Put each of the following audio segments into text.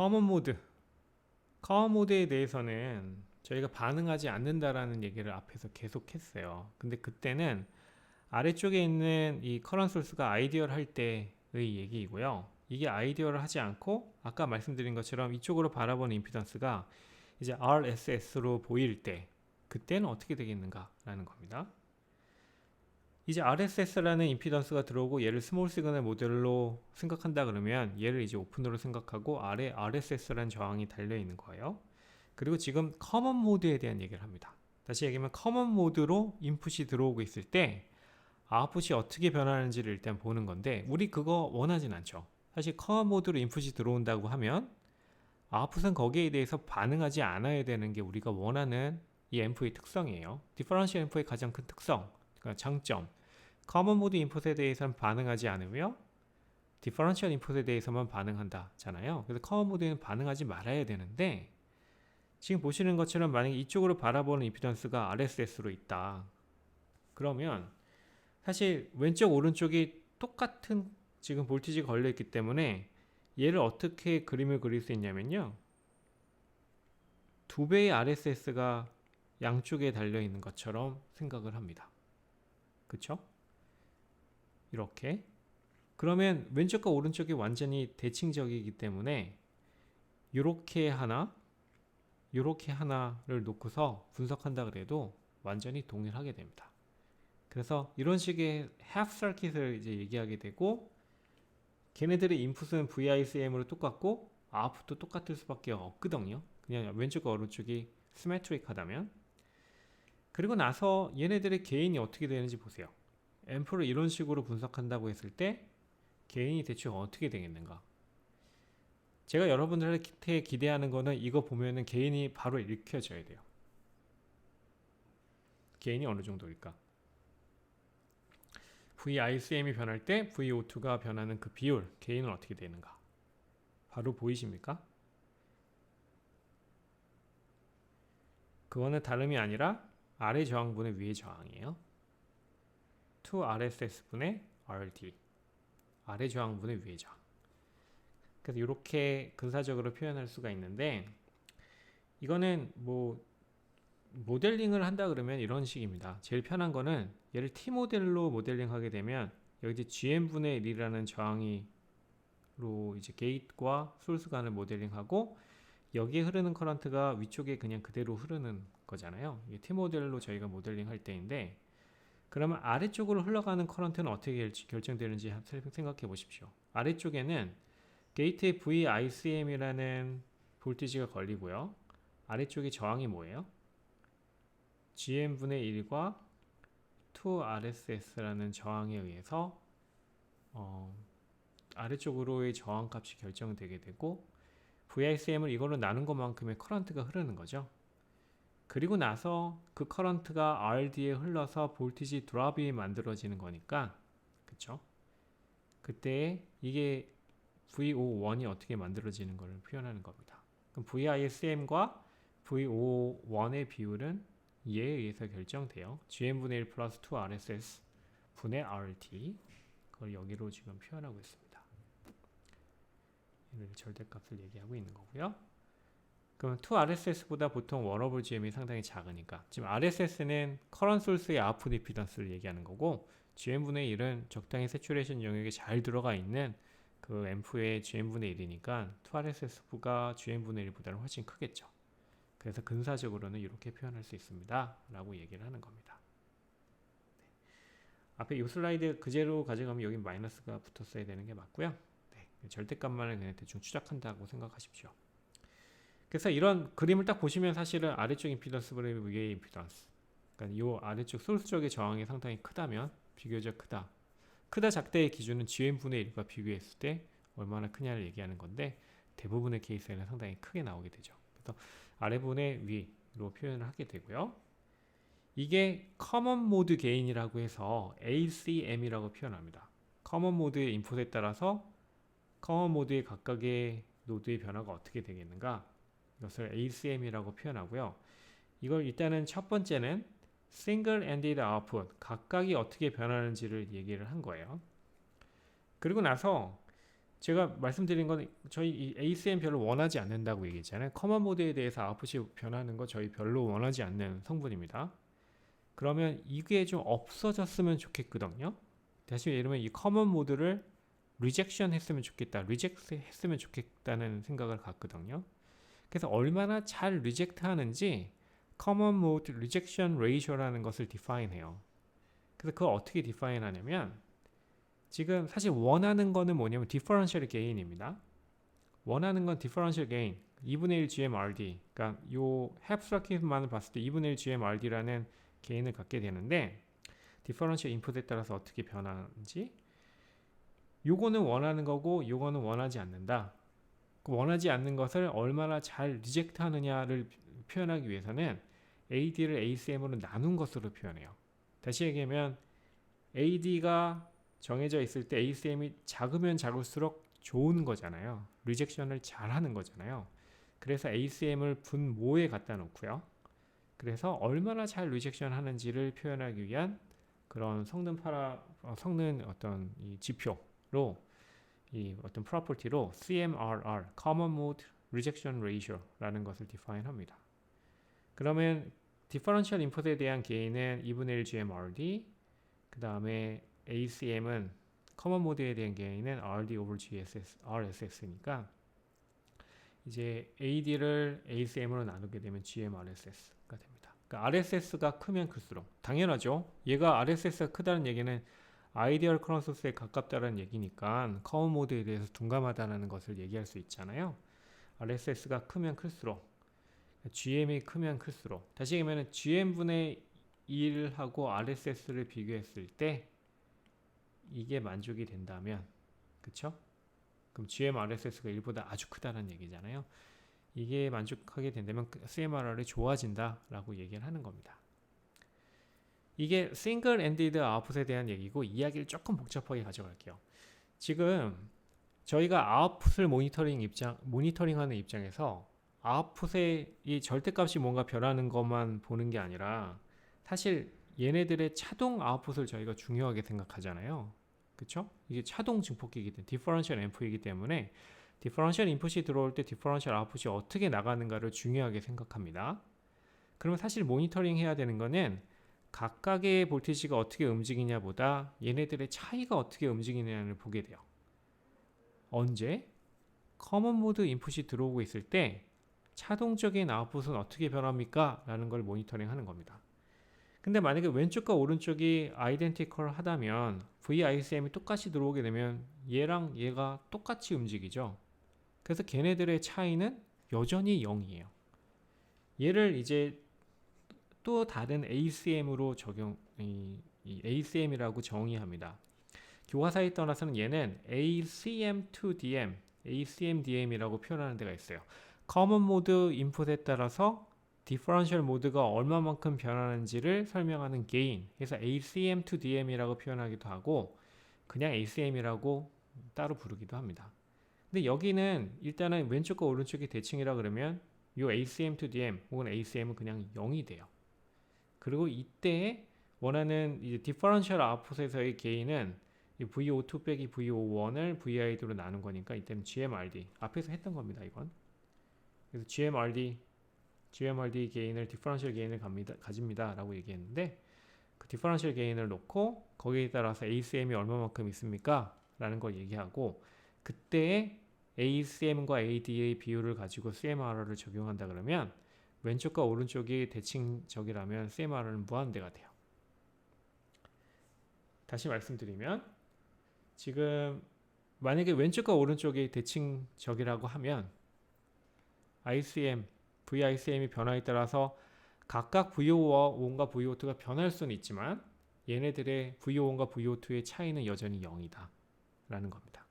커먼 모드. 커먼 모드에 대해서는 저희가 반응하지 않는다라는 얘기를 앞에서 계속 했어요. 근데 그때는 아래쪽에 있는 이 커런 소스가 아이디어를 할 때의 얘기이고요. 이게 아이디어를 하지 않고 아까 말씀드린 것처럼 이쪽으로 바라보는 임피던스가 이제 RSS로 보일 때 그때는 어떻게 되겠는가라는 겁니다. 이제 RSS라는 임피던스가 들어오고 얘를 스몰 시그널 모델로 생각한다 그러면 얘를 이제 오픈으로 생각하고 아래 RSS라는 저항이 달려 있는 거예요. 그리고 지금 커먼 모드에 대한 얘기를 합니다. 다시 얘기하면 커먼 모드로 인풋이 들어오고 있을 때 아웃풋이 어떻게 변하는지를 일단 보는 건데 우리 그거 원하진 않죠. 사실 커먼 모드로 인풋이 들어온다고 하면 아웃풋은 거기에 대해서 반응하지 않아야 되는 게 우리가 원하는 이 앰프의 특성이에요. 디퍼런셜 앰프의 가장 큰 특성, 그러니까 장점. 커먼 모드 인풋에 대해서는 반응하지 않으며 디퍼런셜 인풋에 대해서만 반응한다잖아요. 그래서 커먼 모드에는 반응하지 말아야 되는데 지금 보시는 것처럼 만약에 이쪽으로 바라보는 임피던스가 RSS로 있다. 그러면 사실 왼쪽 오른쪽이 똑같은 지금 볼티지가 걸려 있기 때문에 얘를 어떻게 그림을 그릴 수 있냐면요. 두 배의 RSS가 양쪽에 달려 있는 것처럼 생각을 합니다. 그쵸? 이렇게. 그러면 왼쪽과 오른쪽이 완전히 대칭적이기 때문에 이렇게 하나, 이렇게 하나를 놓고서 분석한다 그래도 완전히 동일하게 됩니다. 그래서 이런 식의 half circuit을 이제 얘기하게 되고 걔네들의 인풋은 VICM으로 똑같고 아웃풋도 똑같을 수밖에 없거든요. 그냥 왼쪽과 오른쪽이 시메트릭하다면 그리고 나서 얘네들의 개인이 어떻게 되는지 보세요. 앰프를 이런 식으로 분석한다고 했을 때 개인이 대충 어떻게 되겠는가? 제가 여러분들한테 기대하는 거는 이거 보면은 개인이 바로 읽혀져야 돼요. 개인이 어느 정도일까? VICM이 변할 때 VO2가 변하는 그 비율, 개인은 어떻게 되는가? 바로 보이십니까? 그거는 다름이 아니라 아래 저항분의 위의 저항이에요. 2RSS분의 RD 아래 저항분의 위의 저항 그래서 이렇게 근사적으로 표현할 수가 있는데 이거는 뭐 모델링을 한다 그러면 이런 식입니다. 제일 편한 거는 얘를 T 모델로 모델링 하게 되면 여기 GM분의 1이라는 저항이로 이제 게이트와 소스 간을 모델링하고 여기에 흐르는 커런트가 위쪽에 그냥 그대로 흐르는 거잖아요. 이게 T 모델로 저희가 모델링 할 때인데 그러면 아래쪽으로 흘러가는 커런트는 어떻게 결정되는지 생각해 보십시오. 아래쪽에는 게이트의 VICM이라는 볼티지가 걸리고요. 아래쪽에 저항이 뭐예요? GM분의 1과 2RSS라는 저항에 의해서 어, 아래쪽으로의 저항 값이 결정되게 되고 VICM을 이걸로 나눈 것만큼의 커런트가 흐르는 거죠. 그리고 나서 그 커런트가 RD에 흘러서 볼티지 드랍이 만들어지는 거니까 그쵸? 그때 이게 VO1이 어떻게 만들어지는 것을 표현하는 겁니다. 그럼 VISM과 VO1의 비율은 이에 의해서 결정돼요. GM분의 1 플러스 2RSS 분의 RT 그걸 여기로 지금 표현하고 있습니다. 얘를 절대값을 얘기하고 있는 거고요. 그럼 2RSS보다 보통 워러블 GM이 상당히 작으니까 지금 RSS는 커런 소스의 아웃풋 임피던스를 얘기하는 거고 GM분의 1은 적당히 세츄레이션 영역에 잘 들어가 있는 그 앰프의 GM분의 1이니까 2RSS가 GM분의 1보다는 훨씬 크겠죠. 그래서 근사적으로는 이렇게 표현할 수 있습니다. 라고 얘기를 하는 겁니다. 네. 앞에 이 슬라이드 그대로 가져가면 여기 마이너스가 붙었어야 되는 게 맞고요. 네. 절대값만을 그냥 대충 추적한다고 생각하십시오. 그래서 이런 그림을 딱 보시면 사실은 아래쪽 임피던스 분의 위의 임피던스 그러니까 이 아래쪽 소스 쪽의 저항이 상당히 크다면 비교적 크다. 크다 작다의 기준은 GM분의 1과 비교했을 때 얼마나 크냐를 얘기하는 건데 대부분의 케이스에는 상당히 크게 나오게 되죠. 그래서 아래분의 위로 표현을 하게 되고요. 이게 커먼 모드 게인이라고 해서 ACM이라고 표현합니다. 커먼 모드의 인풋에 따라서 커먼 모드의 각각의 노드의 변화가 어떻게 되겠는가 이것을 ACM이라고 표현하고요. 이걸 일단은 첫 번째는 Single Ended Output 각각이 어떻게 변하는지를 얘기를 한 거예요. 그리고 나서 제가 말씀드린 건 저희 이 ACM 별로 원하지 않는다고 얘기했잖아요. 커먼 모드에 대해서 아웃풋이 변하는 거 저희 별로 원하지 않는 성분입니다. 그러면 이게 좀 없어졌으면 좋겠거든요. 다시 예를 들면 이 커먼 모드를 리젝션 했으면 좋겠다. 리젝트 했으면 좋겠다는 생각을 갖거든요. 그래서 얼마나 잘 리젝트 하는지 common mode rejection ratio라는 것을 define 해요. 그래서 그걸 어떻게 define 하냐면 지금 사실 원하는 거는 뭐냐면 differential gain입니다. 원하는 건 differential gain 2분의 1 GMRD 그러니까 요햅 서킷만을 봤을 때 2분의 1 GMRD라는 개인을 갖게 되는데 differential input에 따라서 어떻게 변하는지 요거는 원하는 거고 요거는 원하지 않는다. 그 원하지 않는 것을 얼마나 잘 리젝트 하느냐를 표현하기 위해서는 AD를 ACM으로 나눈 것으로 표현해요. 다시 얘기하면 AD가 정해져 있을 때 ACM이 작으면 작을수록 좋은 거잖아요. 리젝션을 잘 하는 거잖아요. 그래서 ACM을 분모에 갖다 놓고요. 그래서 얼마나 잘 리젝션 하는지를 표현하기 위한 그런 성능 파라 어, 성능 어떤 이 지표로 이 어떤 프로퍼티로 CMRR Common Mode Rejection Ratio라는 것을 define 합니다. 그러면 differential input에 대한 게인은 2분의 1 GMRD 그 다음에 ACM은 common mode에 대한 게인은 RD over GSS, RSS니까 이제 AD를 ACM으로 나누게 되면 GMRSS가 됩니다. 그러니까 RSS가 크면 클수록 당연하죠. 얘가 RSS가 크다는 얘기는 아이디얼 커런 소스에 가깝다는 얘기니까 커먼 모드에 대해서 둔감하다는 것을 얘기할 수 있잖아요. RSS가 크면 클수록 GM이 크면 클수록 다시 얘기하면 GM분의 1하고 RSS를 비교했을 때 이게 만족이 된다면 그쵸? 그럼 GM RSS가 1보다 아주 크다는 얘기잖아요. 이게 만족하게 된다면 CMRR이 좋아진다라고 얘기를 하는 겁니다. 이게 싱글 엔디드 아웃풋에 대한 얘기고 이야기를 조금 복잡하게 가져갈게요. 지금 저희가 아웃풋을 모니터링 입장 모니터링하는 입장에서 아웃풋의 이 절대값이 뭔가 변하는 것만 보는 게 아니라 사실 얘네들의 차동 아웃풋을 저희가 중요하게 생각하잖아요. 그쵸? 이게 차동 증폭기이기 때문에 디퍼런셜 앰프이기 때문에 디퍼런셜 인풋이 들어올 때 디퍼런셜 아웃풋이 어떻게 나가는가를 중요하게 생각합니다. 그러면 사실 모니터링 해야 되는 거는 각각의 볼티지가 어떻게 움직이냐보다 얘네들의 차이가 어떻게 움직이느냐를 보게 돼요. 언제? 커먼 모드 인풋이 들어오고 있을 때 차동적인 아웃풋은 어떻게 변합니까? 라는 걸 모니터링 하는 겁니다. 근데 만약에 왼쪽과 오른쪽이 아이덴티컬 하다면 VICM이 똑같이 들어오게 되면 얘랑 얘가 똑같이 움직이죠. 그래서 걔네들의 차이는 여전히 0이에요. 얘를 이제 또 다른 ACM으로 적용, 이, 이 ACM이라고 정의합니다. 교과서에 떠나서는 얘는 ACM2DM, ACMDM이라고 표현하는 데가 있어요. 커먼 모드 인풋에 따라서 디퍼런셜 모드가 얼마만큼 변하는지를 설명하는 게인 해서 ACM to DM이라고 표현하기도 하고 그냥 ACM이라고 따로 부르기도 합니다. 근데 여기는 일단은 왼쪽과 오른쪽이 대칭이라 그러면 이 ACM to DM 혹은 ACM은 그냥 0이 돼요. 그리고 이때 원하는 이제 디퍼런셜 아웃풋에서의 게인은 VO2 빼기 VO1을 VID로 나눈 거니까 이때는 GMRD 앞에서 했던 겁니다 이건 그래서 GMRD GMRD 게인을 디퍼런셜 게인을 갑니다, 가집니다 라고 얘기했는데 그 디퍼런셜 게인을 놓고 거기에 따라서 ACM이 얼마만큼 있습니까? 라는 걸 얘기하고 그때 ACM과 AD의 비율을 가지고 CMRR을 적용한다 그러면 왼쪽과 오른쪽이 대칭적이라면 CMRR는 무한대가 돼요. 다시 말씀드리면 지금 만약에 왼쪽과 오른쪽이 대칭적이라고 하면 ICM VICM이 변화에 따라서 각각 VO1과 VO2가 변할 수는 있지만 얘네들의 VO1과 VO2의 차이는 여전히 0이다 라는 겁니다.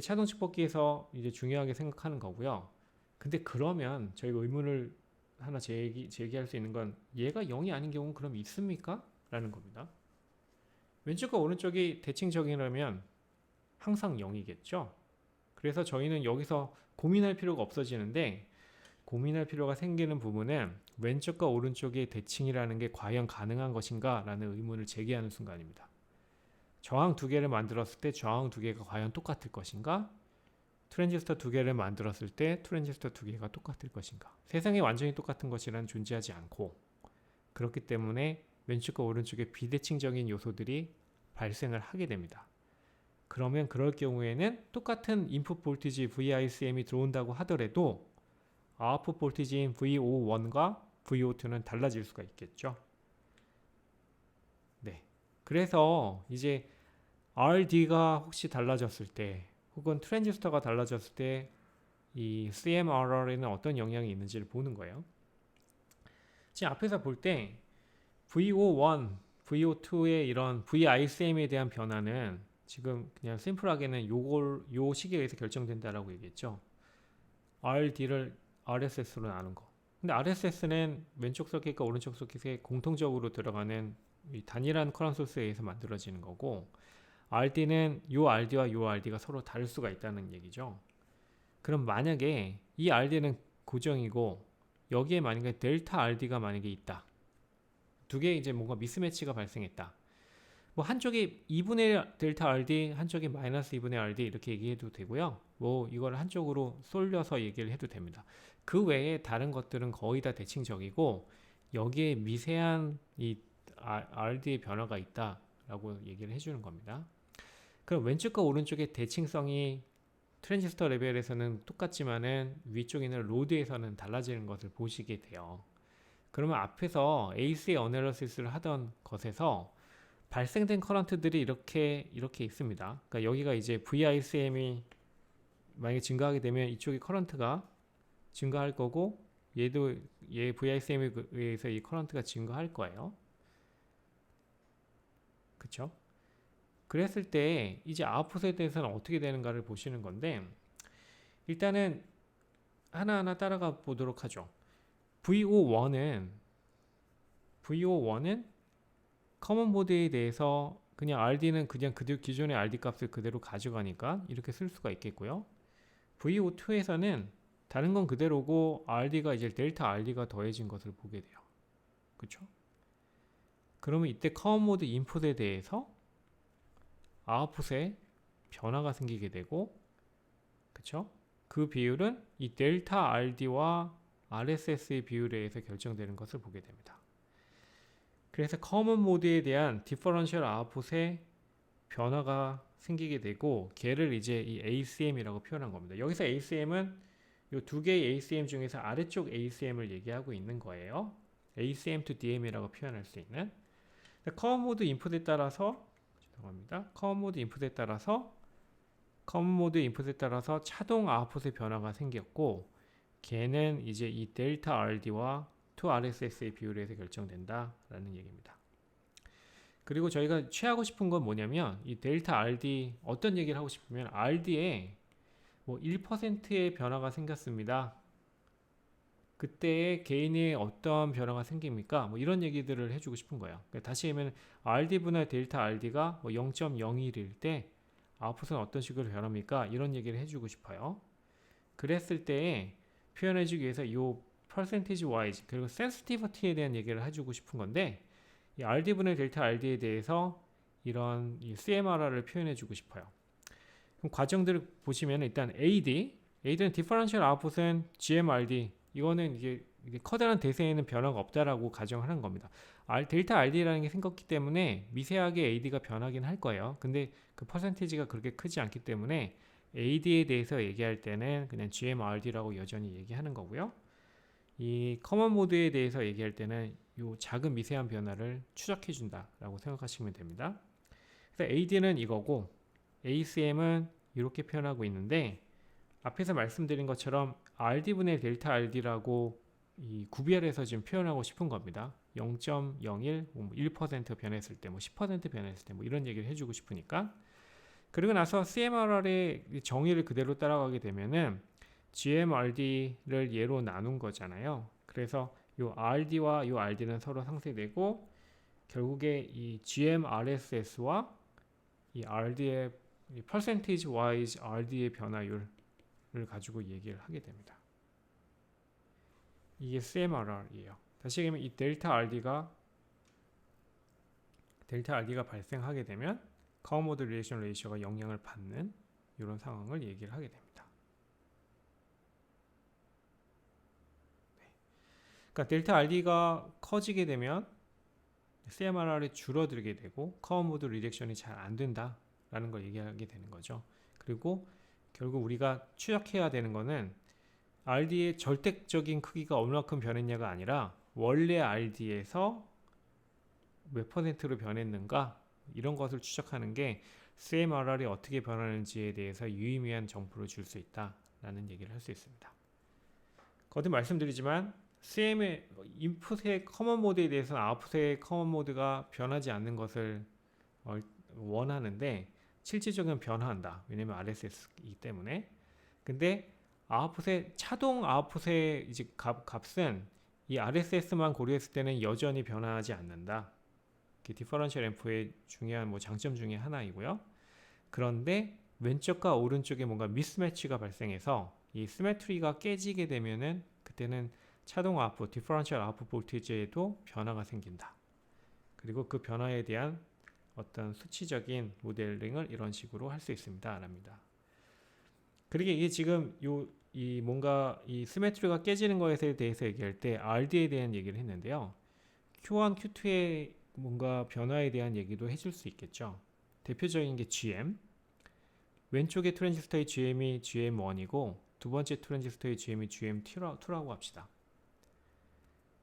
차동 측폭기에서 이제 중요하게 생각하는 거고요. 근데 그러면 저희가 의문을 하나 제기, 제기할 수 있는 건 얘가 0이 아닌 경우는 그럼 있습니까? 라는 겁니다. 왼쪽과 오른쪽이 대칭적이라면 항상 0이겠죠. 그래서 저희는 여기서 고민할 필요가 없어지는데 고민할 필요가 생기는 부분은 왼쪽과 오른쪽의 대칭이라는 게 과연 가능한 것인가 라는 의문을 제기하는 순간입니다. 저항 두 개를 만들었을 때 저항 두 개가 과연 똑같을 것인가? 트랜지스터 두 개를 만들었을 때 트랜지스터 두 개가 똑같을 것인가? 세상에 완전히 똑같은 것이란 존재하지 않고 그렇기 때문에 왼쪽과 오른쪽에 비대칭적인 요소들이 발생을 하게 됩니다. 그러면 그럴 경우에는 똑같은 인풋 볼티지 VICM이 들어온다고 하더라도 아웃풋 볼티지인 VO1과 VO2는 달라질 수가 있겠죠. 네. 그래서 이제 RD가 혹시 달라졌을 때 혹은 트랜지스터가 달라졌을 때 이 CMRR에는 어떤 영향이 있는지를 보는 거예요. 지금 앞에서 볼 때 VO1, VO2의 이런 VICM에 대한 변화는 지금 그냥 심플하게는 요걸 요 시기에 의해서 결정된다라고 얘기했죠. RD를 RSS로 나눈 거. 근데 RSS는 왼쪽 서킷과 오른쪽 서킷에 공통적으로 들어가는 단일한 커런트 소스에 의해서 만들어지는 거고 RD는 요 RD와 요 RD가 서로 다를 수가 있다는 얘기죠. 그럼 만약에 이 RD는 고정이고 여기에 만약에 델타 RD가 만약에 있다. 두개 이제 뭔가 미스매치가 발생했다. 뭐 한쪽이 2분의 델타 RD, 한쪽이 마이너스 2분의 RD 이렇게 얘기해도 되고요. 뭐 이걸 한쪽으로 쏠려서 얘기를 해도 됩니다. 그 외에 다른 것들은 거의 다 대칭적이고 여기에 미세한 이 RD의 변화가 있다라고 얘기를 해주는 겁니다. 그럼 왼쪽과 오른쪽의 대칭성이 트랜지스터 레벨에서는 똑같지만은 위쪽에 있는 로드에서는 달라지는 것을 보시게 돼요. 그러면 앞에서 AC 어널리시스를 하던 것에서 발생된 커런트들이 이렇게 이렇게 있습니다. 그러니까 여기가 이제 VICM이 만약에 증가하게 되면 이쪽이 커런트가 증가할 거고 얘도 얘 VICM에 의해서 이 커런트가 증가할 거예요. 그렇죠? 그랬을 때 이제 아웃풋에 대해서는 어떻게 되는가를 보시는 건데 일단은 하나하나 따라가 보도록 하죠. VO1은 VO1은 커먼 보드에 대해서 그냥 RD는 그냥 그대로 기존의 RD 값을 그대로 가져가니까 이렇게 쓸 수가 있겠고요. VO2에서는 다른 건 그대로고 RD가 이제 델타 RD가 더해진 것을 보게 돼요. 그렇죠? 그러면 이때 커먼 모드 인풋에 대해서 아웃풋에 변화가 생기게 되고 그쵸? 그 비율은 이 델타 RD와 RSS의 비율에 의해서 결정되는 것을 보게 됩니다. 그래서 커먼 모드에 대한 디퍼런셜 아웃풋에 변화가 생기게 되고 걔를 이제 이 ACM이라고 표현한 겁니다. 여기서 ACM은 이 두 개의 ACM 중에서 아래쪽 ACM을 얘기하고 있는 거예요. ACM to DM이라고 표현할 수 있는 커먼 모드 인풋에 따라서 죄송합니다. 커먼 모드 인풋에 따라서 커먼 모드 인풋에 따라서 차동 아웃풋의 변화가 생겼고 걔는 이제 이 델타 RD와 2RSS의 비율에서 결정된다라는 얘기입니다. 그리고 저희가 취하고 싶은 건 뭐냐면 이 델타 RD 어떤 얘기를 하고 싶으면 RD에 뭐 1%의 변화가 생겼습니다. 그때 개인의 어떤 변화가 생깁니까? 뭐 이런 얘기들을 해주고 싶은 거예요. 그러니까 다시 하면 RD분의 델타 RD가 뭐 0.01일 때 아웃풋은 어떤 식으로 변합니까? 이런 얘기를 해주고 싶어요. 그랬을 때 표현해주기 위해서 이 percentage wise 그리고 sensitivity에 대한 얘기를 해주고 싶은 건데 이 RD분의 델타 RD에 대해서 이런 이 CMRR을 표현해주고 싶어요. 그럼 과정들을 보시면 일단 AD, AD는 differential output은 GMRD 이거는 이제 커다란 대세에는 변화가 없다라고 가정하는 겁니다. R, 델타 RD라는 게 생겼기 때문에 미세하게 AD가 변하긴 할 거예요. 근데 그 퍼센테이지가 그렇게 크지 않기 때문에 AD에 대해서 얘기할 때는 그냥 GMRD라고 여전히 얘기하는 거고요. 이 커먼 모드에 대해서 얘기할 때는 이 작은 미세한 변화를 추적해 준다라고 생각하시면 됩니다. 그래서 AD는 이거고 ACM은 이렇게 표현하고 있는데 앞에서 말씀드린 것처럼 RD분의 델타 RD라고 이 구별해서 지금 표현하고 싶은 겁니다. 0.01, 1% 변했을 때, 뭐 10% 변했을 때, 뭐 이런 얘기를 해주고 싶으니까. 그리고 나서 CMRR의 정의를 그대로 따라가게 되면은 GMRD를 예로 나눈 거잖아요. 그래서 이 RD와 이 RD는 서로 상쇄되고 결국에 이 GMRSS와 이 RD의 percentage wise RD의 변화율 를 가지고 얘기를 하게 됩니다. 이게 CMRR이에요. 다시 얘기하면 이 델타 RD가 델타 RD가 발생하게 되면 커먼 모드 리액션 레이셔가 영향을 받는 이런 상황을 얘기를 하게 됩니다. 네. 그러니까 델타 RD가 커지게 되면 CMRR이 줄어들게 되고 커먼 모드 리액션이 잘 안 된다라는 걸 얘기하게 되는 거죠. 그리고 결국 우리가 추적해야 되는 거는 RD의 절대적인 크기가 얼마큼 변했냐가 아니라 원래 RD에서 몇 퍼센트로 변했는가 이런 것을 추적하는 게 CMRR이 어떻게 변하는지에 대해서 유의미한 정보를 줄 수 있다라는 얘기를 할 수 있습니다. 거듭 말씀드리지만 CM의 인풋의 커먼 모드에 대해서는 아웃풋의 커먼 모드가 변하지 않는 것을 어, 원하는데 실질적인 변화한다. 왜냐면 RSS이기 때문에. 근데 아웃풋의 차동 아웃풋의 이제 값, 값은 이 RSS만 고려했을 때는 여전히 변하지 않는다. 디퍼런셜 앰프의 중요한 뭐 장점 중에 하나이고요. 그런데 왼쪽과 오른쪽에 뭔가 미스매치가 발생해서 이 스메트리가 깨지게 되면은 그때는 차동 아웃풋, 디퍼런셜 아웃풋 볼티지에도 변화가 생긴다. 그리고 그 변화에 대한 어떤 수치적인 모델링을 이런 식으로 할 수 있습니다. 랍니다. 그러게 이게 지금 요 이 뭔가 이 스메트리가 깨지는 것에 대해서 얘기할 때 RD에 대한 얘기를 했는데요. Q1, Q2의 뭔가 변화에 대한 얘기도 해줄 수 있겠죠. 대표적인 게 GM. 왼쪽의 트랜지스터의 GM이 GM1이고 두 번째 트랜지스터의 GM이 GM2라고 합시다.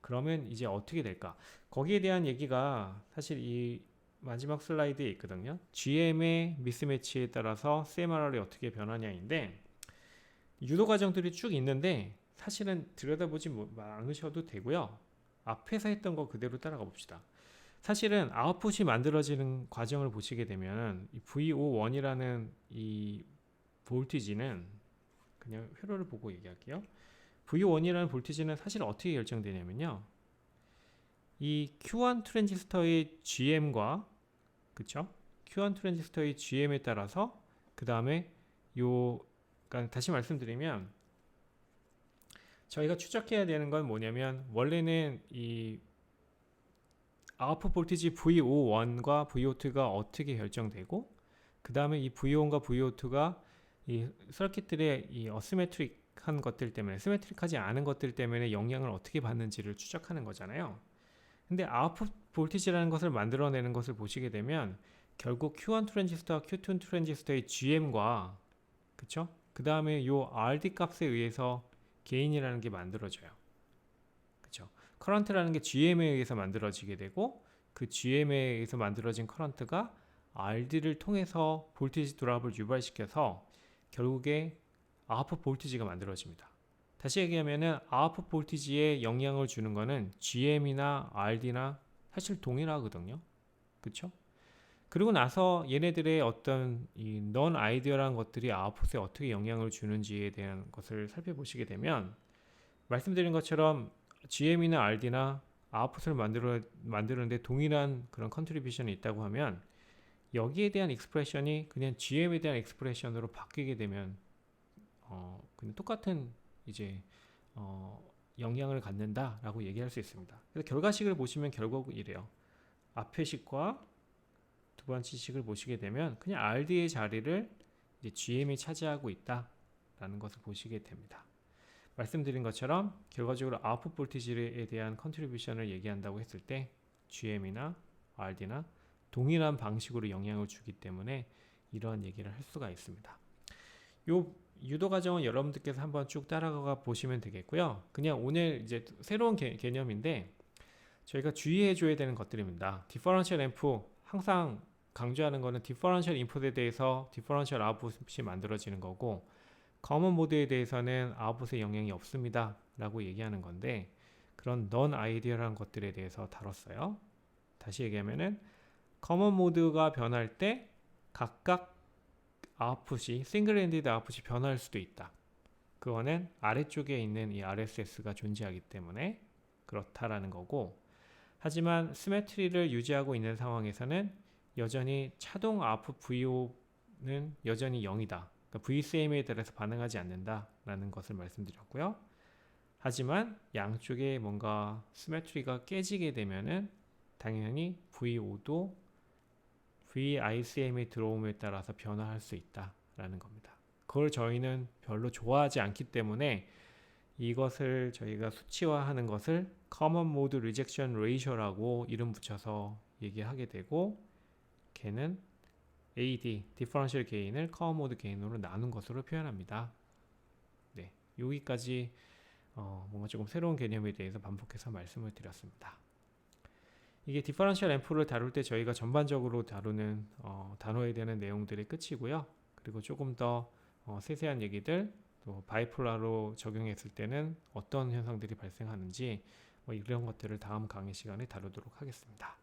그러면 이제 어떻게 될까? 거기에 대한 얘기가 사실 이 마지막 슬라이드에 있거든요. GM의 미스매치에 따라서 CMRR이 어떻게 변하냐인데 유도 과정들이 쭉 있는데 사실은 들여다보지 않으셔도 되고요. 앞에서 했던 거 그대로 따라가 봅시다. 사실은 아웃풋이 만들어지는 과정을 보시게 되면 이 VO1이라는 이 볼티지는 그냥 회로를 보고 얘기할게요. VO1이라는 볼티지는 사실 어떻게 결정되냐면요. 이 Q1 트랜지스터의 GM과 그쵸? Q1 트랜지스터의 GM에 따라서 그 다음에 요 그러니까 다시 말씀드리면 저희가 추적해야 되는 건 뭐냐면 원래는 이 아웃풋 볼티지 VO1과 VO2가 어떻게 결정되고 그 다음에 이 VO1과 VO2가 이 서킷들의 이 어스메트릭한 것들 때문에 스메트릭하지 않은 것들 때문에 영향을 어떻게 받는지를 추적하는 거잖아요. 근데 아웃풋 볼티지라는 것을 만들어내는 것을 보시게 되면 결국 Q1 트랜지스터와 Q2 트랜지스터의 GM과 그쵸? 그 다음에 요 RD 값에 의해서 게인이라는 게 만들어져요. 그쵸? 커런트라는 게 GM에 의해서 만들어지게 되고 그 GM에 의해서 만들어진 커런트가 RD를 통해서 볼티지 드랍을 유발시켜서 결국에 아웃풋 볼티지가 만들어집니다. 다시 얘기하면은 아웃풋 볼티지에 영향을 주는 거는 GM이나 RD나 사실 동일하거든요. 그렇죠? 그리고 나서 얘네들의 어떤 이넌 아이디어라는 것들이 아웃풋에 어떻게 영향을 주는지에 대한 것을 살펴보시게 되면 말씀드린 것처럼 GM이나 RD나 아웃풋을 만들어 만드는데 동일한 그런 컨트리뷰션이 있다고 하면 여기에 대한 익스프레션이 그냥 GM에 대한 익스프레션으로 바뀌게 되면 어 그냥 똑같은 이제 어, 영향을 갖는다라고 얘기할 수 있습니다. 그래서 결과식을 보시면 결국 이래요. 앞의 식과 두 번째 식을 보시게 되면 그냥 RD의 자리를 이제 GM이 차지하고 있다라는 것을 보시게 됩니다. 말씀드린 것처럼 결과적으로 아웃풋 볼티지에 대한 컨트리뷰션을 얘기한다고 했을 때 GM이나 RD나 동일한 방식으로 영향을 주기 때문에 이러한 얘기를 할 수가 있습니다. 요 유도 과정은 여러분들께서 한번 쭉 따라가 보시면 되겠고요. 그냥 오늘 이제 새로운 개, 개념인데 저희가 주의해 줘야 되는 것들입니다. 디퍼런셜 앰프 항상 강조하는 거는 디퍼런셜 인풋에 대해서 디퍼런셜 아웃풋이 만들어지는 거고 커먼 모드에 대해서는 아웃풋에 영향이 없습니다. 라고 얘기하는 건데 그런 넌 아이디어라는 것들에 대해서 다뤘어요. 다시 얘기하면은 커먼 모드가 변할 때 각각 아웃풋이 싱글 엔디드 아웃풋이 변할 수도 있다. 그거는 아래쪽에 있는 이 RSS가 존재하기 때문에 그렇다라는 거고 하지만 스메트리를 유지하고 있는 상황에서는 여전히 차동 아웃풋 VO는 여전히 0이다. 그러니까 VCM에 따라서 반응하지 않는다라는 것을 말씀드렸고요. 하지만 양쪽에 뭔가 스메트리가 깨지게 되면은 당연히 VO도 VICM이 들어옴에 따라서 변화할 수 있다라는 겁니다. 그걸 저희는 별로 좋아하지 않기 때문에 이것을 저희가 수치화하는 것을 Common Mode Rejection Ratio라고 이름 붙여서 얘기하게 되고 걔는 AD, Differential Gain을 Common Mode Gain으로 나눈 것으로 표현합니다. 네, 여기까지 어, 뭔가 조금 새로운 개념에 대해서 반복해서 말씀을 드렸습니다. 이게 디퍼런셜 앰프를 다룰 때 저희가 전반적으로 다루는 어, 다뤄야 되는 내용들이 끝이고요. 그리고 조금 더 어, 세세한 얘기들 또 바이폴라로 적용했을 때는 어떤 현상들이 발생하는지 뭐 이런 것들을 다음 강의 시간에 다루도록 하겠습니다.